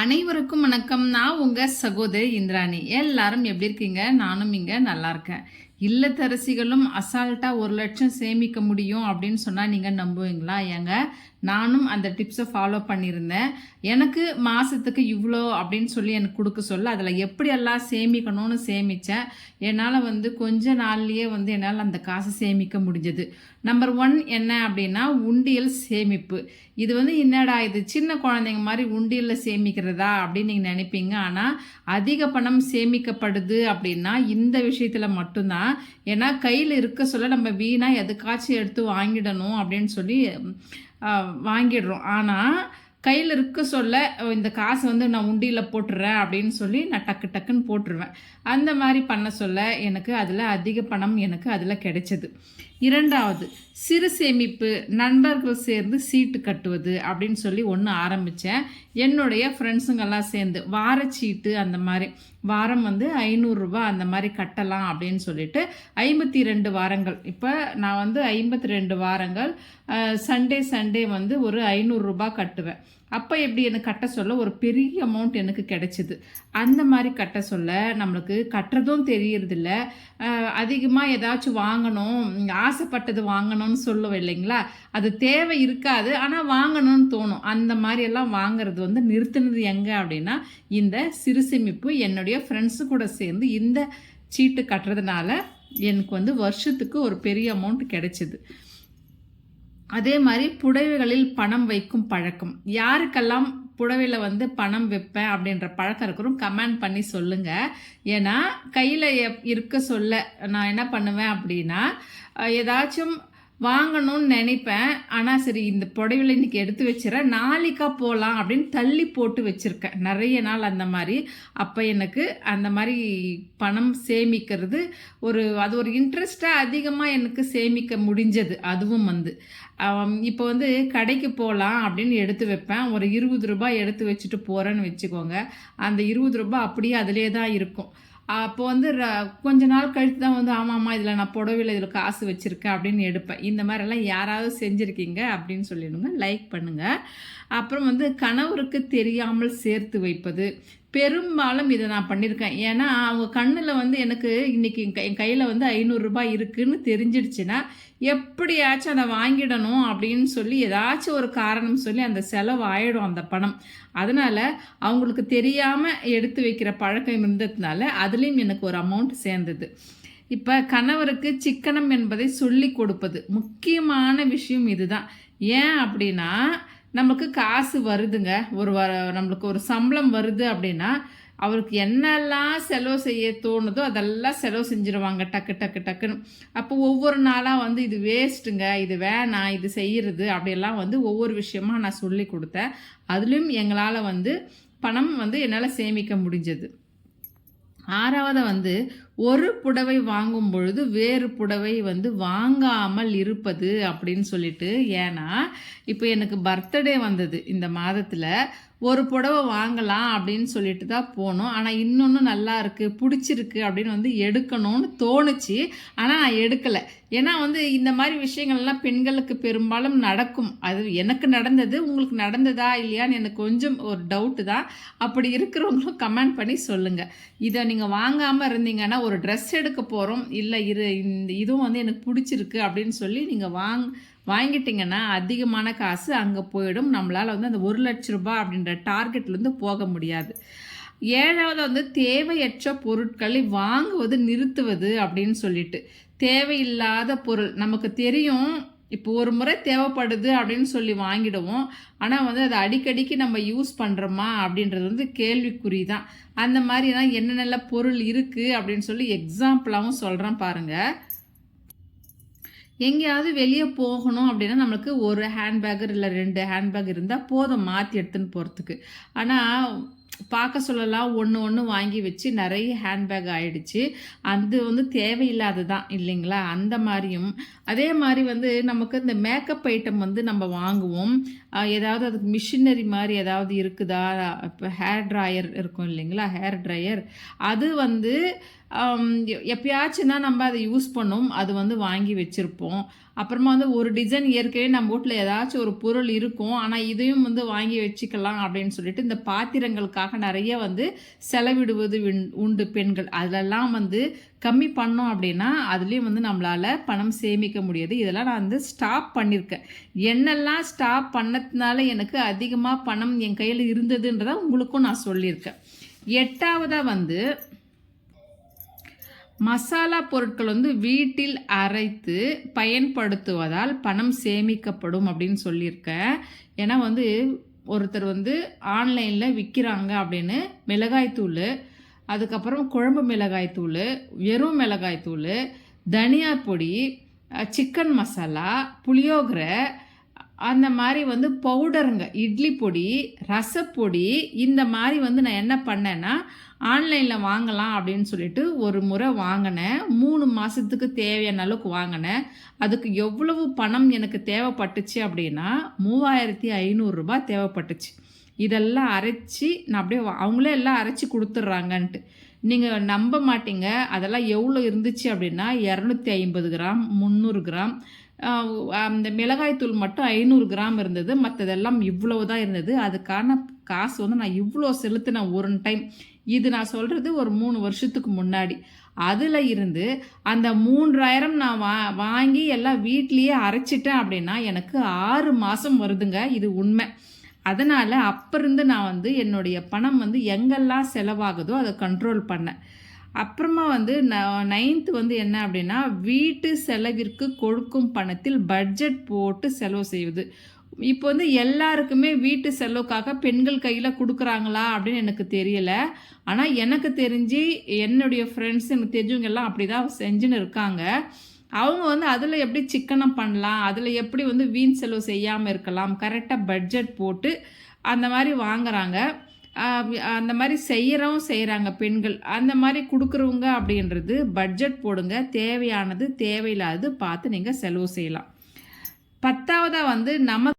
அனைவருக்கும் வணக்கம். நான் உங்கள் சகோதரி இந்திராணி. எல்லாரும் எப்படி இருக்கீங்க? நானும் இங்கே நல்லா இருக்கேன். இல்லத்தரசிகளும் அசால்ட்டாக ஒரு லட்சம் சேமிக்க முடியும் அப்படின்னு சொன்னால் நீங்கள் நம்புவீங்களா? ஏங்க நானும் அந்த டிப்ஸை ஃபாலோ பண்ணியிருந்தேன். எனக்கு மாதத்துக்கு இவ்வளோ அப்படின்னு சொல்லி எனக்கு கொடுக்க சொல்ல அதில் எப்படியெல்லாம் சேமிக்கணும்னு சேமித்தேன் என்னால் வந்து கொஞ்ச நாள்லேயே வந்து என்னால் அந்த காசை சேமிக்க முடிஞ்சது. நம்பர் ஒன் என்ன அப்படின்னா உண்டியல் சேமிப்பு. இது வந்து என்னடா இது சின்ன குழந்தைங்க மாதிரி உண்டியலில் சேமிக்கிறதா அப்படின்னு நீங்கள் நினைப்பீங்க. ஆனால் அதிக பணம் சேமிக்கப்படுது அப்படின்னா இந்த விஷயத்தில் மட்டும்தான். ஏன்னா கையில் இருக்க சொல்ல நம்ம வீணாக எதுக்காச்சும் எடுத்து வாங்கிடணும் அப்படின்னு சொல்லி வாங்கிடுறோம். ஆனால் கையில் இருக்க சொல்ல இந்த காசை வந்து நான் உண்டியில் போட்டுறேன் அப்படின்னு சொல்லி நான் டக்கு டக்குன்னு போட்டுருவேன். அந்த மாதிரி பண்ண சொல்ல எனக்கு அதில் அதிக பணம் எனக்கு அதில் கிடைச்சது. இரண்டாவது சிறு சேமிப்பு நண்பர்கள் சேர்ந்து சீட்டு கட்டுவது அப்படின்னு சொல்லி ஒன்று ஆரம்பித்தேன் என்னுடைய ஃப்ரெண்ட்ஸுங்கெல்லாம் சேர்ந்து வாரச்சீட்டு அந்த மாதிரி வாரம் வந்து ஐநூறுரூபா அந்த மாதிரி கட்டலாம் அப்படின்னு சொல்லிட்டு ஐம்பத்தி ரெண்டு வாரங்கள். இப்போ நான் வந்து ஐம்பத்தி ரெண்டு வாரங்கள் சண்டே சண்டே வந்து ஒரு ஐநூறுரூபா கட்டுவேன். அப்போ எப்படி எனக்கு கட்ட சொல்ல ஒரு பெரிய அமௌண்ட் எனக்கு கிடைச்சிது. அந்த மாதிரி கட்ட சொல்ல நம்மளுக்கு கட்டுறதும் தெரியறதில்ல. அதிகமாக ஏதாச்சும் வாங்கணும் ஆசைப்பட்டது வாங்கணும்னு சொல்லுவோம் இல்லைங்களா? அது தேவை இருக்காது. ஆனால் வாங்கணும்னு தோணும். அந்த மாதிரியெல்லாம் வாங்கிறது வந்து நிறுத்தினது எங்கே அப்படின்னா இந்த சிறு சேமிப்பு என்னுடைய ஃப்ரெண்ட்ஸு கூட சேர்ந்து இந்த சீட்டு கட்டுறதுனால எனக்கு வந்து வருஷத்துக்கு ஒரு பெரிய அமௌண்ட் கிடைச்சிது. அதே மாதிரி புடவைகளில் பணம் வைக்கும் பழக்கம். யாருக்கெல்லாம் புடவையில் வந்து பணம் வைப்பேன் அப்படின்ற பழக்கம் இருக்கிறோம் கமெண்ட் பண்ணி சொல்லுங்க. ஏன்னா கையில் இருக்க சொல்ல நான் என்ன பண்ணுவேன் அப்படின்னா ஏதாச்சும் வாங்கணும்னு நினைப்பேன். ஆனால் சரி இந்த புடவையில் இன்னைக்கு எடுத்து வச்சிடறேன். நாளைக்கா போகலாம் அப்படின்னு தள்ளி போட்டு வச்சுருக்கேன். நிறைய நாள் அந்த மாதிரி. அப்போ எனக்கு அந்த மாதிரி பணம் சேமிக்கிறது ஒரு அது ஒரு இன்ட்ரெஸ்ட்டாக அதிகமாக எனக்கு சேமிக்க முடிஞ்சது. அதுவும் வந்து. இப்போ வந்து கடைக்கு போகலாம் அப்படின்னு எடுத்து வைப்பேன். ஒரு இருபது ரூபாய் எடுத்து வச்சுட்டு போகிறேன்னு வச்சுக்கோங்க. அந்த இருபது ரூபாய் அப்படியே அதிலே தான் இருக்கும். அப்போ வந்து ர- கொஞ்ச நாள் கழித்து தான் வந்து ஆமாம்மா இதில் நான் புடவையில் இதில் காசு வச்சுருக்கேன் அப்படின்னு எடுப்பேன். இந்த மாதிரிலாம் யாராவது செஞ்சுருக்கீங்க அப்படின்னு சொல்லிடுங்க. லைக் பண்ணுங்கள் அப்புறம் வந்து கணவருக்கு தெரியாமல் சேர்த்து வைப்பது. பெரும்பாலும் இதை நான் பண்ணியிருக்கேன் ஏன்னா அவங்க கண்ணில் வந்து எனக்கு இன்றைக்கி என் என் கையில் வந்து ஐநூறுரூபா இருக்குதுன்னு தெரிஞ்சிடுச்சுன்னா எப்படியாச்சும் அதை வாங்கிடணும் அப்படின்னு சொல்லி ஏதாச்சும் ஒரு காரணம் சொல்லி அந்த செலவு ஆயிடும் அந்த பணம். அதனால் அவங்களுக்கு தெரியாமல் எடுத்து வைக்கிற பழக்கம் இருந்ததுனால அதுலேயும் எனக்கு ஒரு அமௌண்ட் சேர்ந்தது. இப்போ கணவருக்கு சிக்கனம் என்பதை சொல்லி கொடுப்பது முக்கியமான விஷயம் இதுதான். ஏன் அப்படின்னா நமக்கு காசு வருதுங்க. ஒரு வர நம்மளுக்கு ஒரு சம்பளம் வருது அப்படின்னா அவருக்கு என்னெல்லாம் செலவு செய்ய தோணுதோ அதெல்லாம் செலவு செஞ்சுருவாங்க. டக்கு டக்கு டக்குன்னு. அப்போ ஒவ்வொரு நாளாக வந்து இது வேஸ்ட்டுங்க. இது வேணாம். இது செய்கிறது அப்படியெல்லாம் வந்து ஒவ்வொரு விஷயமா நான் சொல்லி கொடுத்தேன். அதுலேயும் எங்களால் வந்து பணம் வந்து என்னால் சேமிக்க முடிஞ்சது. ஆறாவது வந்து ஒரு புடவை வாங்கும் பொழுது வேறு புடவை வந்து வாங்காமல் இருப்பது அப்படின்னு சொல்லிட்டு ஏன்னா இப்போ எனக்கு பர்த்டே வந்தது இந்த மாதத்தில். ஒரு புடவை வாங்கலாம் அப்படின்னு சொல்லிட்டு தான் போனோம். ஆனால் இன்னொன்று நல்லா இருக்குது பிடிச்சிருக்கு அப்படின்னு வந்து எடுக்கணும்னு தோணுச்சு. ஆனால் நான் எடுக்கலை. ஏன்னா வந்து இந்த மாதிரி விஷயங்கள்லாம் பெண்களுக்கு பெரும்பாலும் நடக்கும். அது எனக்கு நடந்தது உங்களுக்கு நடந்ததா இல்லையான்னு எனக்கு கொஞ்சம் ஒரு டவுட்டு தான். அப்படி இருக்கிறவங்களும் கமெண்ட் பண்ணி சொல்லுங்கள் இதை நீங்கள் வாங்காமல் இருந்தீங்கன்னா ஒரு ட்ரெஸ் எடுக்க போகிறோம் இல்லை இரு இந்த இதுவும் வந்து எனக்கு பிடிச்சிருக்கு அப்படின்னு சொல்லி நீங்கள் வாங் வாங்கிட்டீங்கன்னா அதிகமான காசு அங்கே போயிடும். நம்மளால் வந்து அந்த ஒரு லட்ச ரூபாய் அப்படின்ற டார்கெட்லேருந்து போக முடியாது. ஏழாவது வந்து தேவையற்ற பொருட்களை வாங்குவது நிறுத்துவது அப்படின்னு சொல்லிட்டு. தேவையில்லாத பொருள் நமக்கு தெரியும் இப்போ ஒரு முறை தேவைப்படுது அப்படின்னு சொல்லி வாங்கிடுவோம். ஆனால் வந்து அதை அடிக்கடிக்கு நம்ம யூஸ் பண்ணுறோமா அப்படின்றது வந்து கேள்விக்குறி தான். அந்த மாதிரிலாம் என்னென்ன பொருள் இருக்குது அப்படின்னு சொல்லி எக்ஸாம்பிளாகவும் சொல்கிறேன் பாருங்கள் எங்கேயாவது வெளியே போகணும் அப்படின்னா நம்மளுக்கு ஒரு ஹேண்ட்பேக் இல்லை ரெண்டு ஹேண்ட்பேக் இருந்தால் போதும் மாற்றி எடுத்துன்னு போகிறதுக்கு ஆனால் பார்க்க சொல்லலாம் ஒன்று ஒன்று வாங்கி வச்சு நிறைய ஹேண்ட்பேக் ஆயிடுச்சு. அது வந்து தேவையில்லாது தான் இல்லைங்களா? அந்த மாதிரியும். அதே மாதிரி வந்து நமக்கு இந்த மேக்கப் ஐட்டம் வந்து நம்ம வாங்குவோம். ஏதாவது அதுக்கு மிஷினரி மாதிரி ஏதாவது இருக்குதா? இப்போ ஹேர் ட்ராயர் இருக்கும் இல்லைங்களா? ஹேர் ட்ரையர் அது வந்து எப்பயாச்சுன்னா நம்ம அதை யூஸ் பண்ணோம். அது வந்து வாங்கி வச்சுருப்போம். அப்புறமா வந்து ஒரு டிசைன் ஏற்கனவே நம்ம வீட்டில் ஏதாச்சும் ஒரு பொருள் இருக்கும். ஆனால் இதையும் வந்து வாங்கி வச்சுக்கலாம் அப்படின்னு சொல்லிட்டு இந்த பாத்திரங்களுக்காக நிறைய வந்து செலவிடுவது உண்- உண்டு பெண்கள். அதிலெல்லாம் வந்து கம்மி பண்ணோம் அப்படின்னா அதுலேயும் வந்து நம்மளால் பணம் சேமிக்க முடியாது. இதெல்லாம் நான் வந்து ஸ்டாப் பண்ணியிருக்கேன் என்னெல்லாம் ஸ்டாப் பண்ணதுனால எனக்கு அதிகமாக பணம் என் கையில் இருந்ததுன்றதை உங்களுக்கும் நான் சொல்லியிருக்கேன். எட்டாவதாக வந்து மசாலா பொருட்கள் வந்து வீட்டில் அரைத்து பயன்படுத்துவதால் பணம் சேமிக்கப்படும் அப்படின்னு சொல்லியிருக்கேன். ஏன்னா வந்து ஒருத்தர் வந்து ஆன்லைனில் விற்கிறாங்க அப்படின்னு மிளகாய்த்தூள் அதுக்கப்புறம் குழம்பு மிளகாய்த்தூள் வெறும் மிளகாய்த்தூள் தனியா பொடி சிக்கன் மசாலா புளியோகரை அந்த மாதிரி வந்து பவுடருங்க இட்லி பொடி ரசப்பொடி இந்த மாதிரி வந்து நான் என்ன பண்ணேன்னா ஆன்லைனில் வாங்கலாம் அப்படின்னு சொல்லிட்டு ஒரு முறை வாங்கினேன். மூணு மாதத்துக்கு தேவையான அளவுக்கு வாங்கினேன். அதுக்கு எவ்வளவு பணம் எனக்கு தேவைப்பட்டுச்சு அப்படின்னா மூவாயிரத்தி ஐநூறுரூபா தேவைப்பட்டுச்சு. இதெல்லாம் அரைச்சி நான் அப்படியே வா- அவங்களே எல்லாம் அரைச்சி கொடுத்துட்றாங்கன்ட்டு. நீங்கள் நம்ப மாட்டீங்க. அதெல்லாம் எவ்வளோ இருந்துச்சு அப்படின்னா இரநூத்தி ஐம்பது கிராம் முந்நூறு கிராம் அந்த மிளகாய்த்தூள் மட்டும் ஐநூறு கிராம் இருந்தது. மற்றதெல்லாம் இவ்வளவு தான் இருந்தது. அதுக்கான காசு வந்து நான் இவ்வளோ செலுத்தினேன் ஒரு டைம். இது நான் சொல்கிறது ஒரு மூணு வருஷத்துக்கு முன்னாடி. அதில் இருந்து அந்த மூன்றாயிரம் நான் வா வாங்கி எல்லாம் வீட்லேயே அரைச்சிட்டேன் அப்படின்னா எனக்கு ஆறு மாதம் வருதுங்க. இது உண்மை. அதனால் அப்போ இருந்து நான் வந்து என்னுடைய பணம் வந்து எங்கெல்லாம் செலவாகுதோ அதை கண்ட்ரோல் பண்ணேன். அப்புறமா வந்து நைன்த்து வந்து என்ன அப்படின்னா வீட்டு செலவிற்கு கொடுக்கும் பணத்தில் பட்ஜெட் போட்டு செலவு செய்வது. இப்போ வந்து எல்லாருக்குமே வீட்டு செலவுக்காக பெண்கள் கையில் கொடுக்குறாங்களா அப்படின்னு எனக்கு தெரியல. ஆனால் எனக்கு தெரிஞ்சு என்னுடைய ஃப்ரெண்ட்ஸ் எனக்கு தெரிஞ்சவங்க எல்லாம் அப்படி தான் செஞ்சுன்னு இருக்காங்க. அவங்க வந்து அதில் எப்படி சிக்கனம் பண்ணலாம் அதில் எப்படி வந்து வீண் செலவு செய்யாமல் இருக்கலாம் கரெக்டாக பட்ஜெட் போட்டு அந்த மாதிரி வாங்குறாங்க. அந்த மாதிரி செய்கிறவும் செய்கிறாங்க பெண்கள். அந்த மாதிரி கொடுக்குறவங்க அப்படின்றது பட்ஜெட் போடுங்க தேவையானது தேவையில்லாதது பார்த்து நீங்கள் செலவு செய்யலாம். பத்தாவதாக வந்து நம்ம